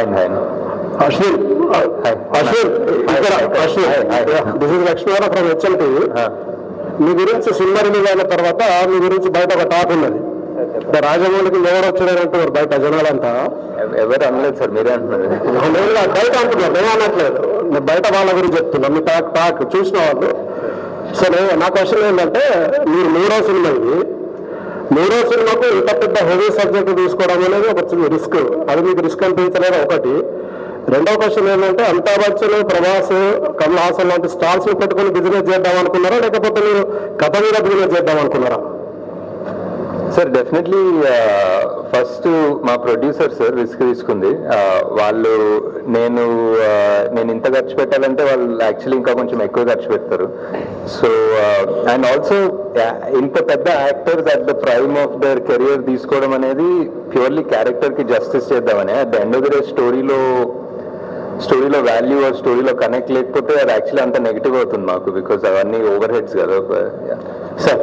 Fine fine Ashwin Ashwin ఇక్కడ Ashwin this is Lakshmivara from HLT మీ గురించి cinema release అయిన తర్వాత మీ గురించి బయట ఒక టాక్ ఉన్నది. రాజమౌళికి ఎవరు వచ్చారంటున్నారు బయట జనాలంతా? ఎవరు అనలేదు సార్ మీరే అంటున్నారు. బయట అంటున్నారు నేను అనట్లేదు. బయట వాళ్ళ గురించి చెప్తున్నా మీ టాక్ టాక్ చూసిన వాళ్ళు. సరే నా క్వశ్చన్ ఏంటంటే మీరు మూడో సినిమా ఇది. మూడో సినిమాకు ఇంత పెద్ద హెవీ సబ్జెక్ట్ తీసుకోవడం అనేది ఒక రిస్క్ అది మీకు రిస్క్ అనిపించలేదు ఒకటి. రెండో క్వశ్చన్ ఏంటంటే అమితాబ్ బచ్చన్ ప్రభాస్ కమల్ హాసన్ లాంటి స్టార్స్ పెట్టుకుని బిజినెస్ చేద్దాం అనుకున్నారా? లేకపోతే మీరు కథ మీద బిజినెస్ చేద్దాం అనుకున్నారా? సార్ డెఫినెట్లీ ఫస్ట్ మా ప్రొడ్యూసర్ సార్ రిస్క్ తీసుకుంది. Uh, వాళ్ళు నేను uh, నేను ఇంత ఖర్చు పెట్టాలంటే వాళ్ళు యాక్చువల్లీ ఇంకా కొంచెం ఎక్కువ ఖర్చు పెడతారు. సో అండ్ ఆల్సో ఇంత పెద్ద actors at the prime of their career తీసుకోవడం అనేది ప్యూర్లీ క్యారెక్టర్కి జస్టిస్ చేద్దామని. At the end of the day స్టోరీలో స్టోరీలో వాల్యూ ఆ స్టోరీలో కనెక్ట్ లేకపోతే అది యాక్చువల్లీ అంత నెగిటివ్ అవుతుంది మాకు బికాస్ అవన్నీ ఓవర్ హెడ్స్ కదా సార్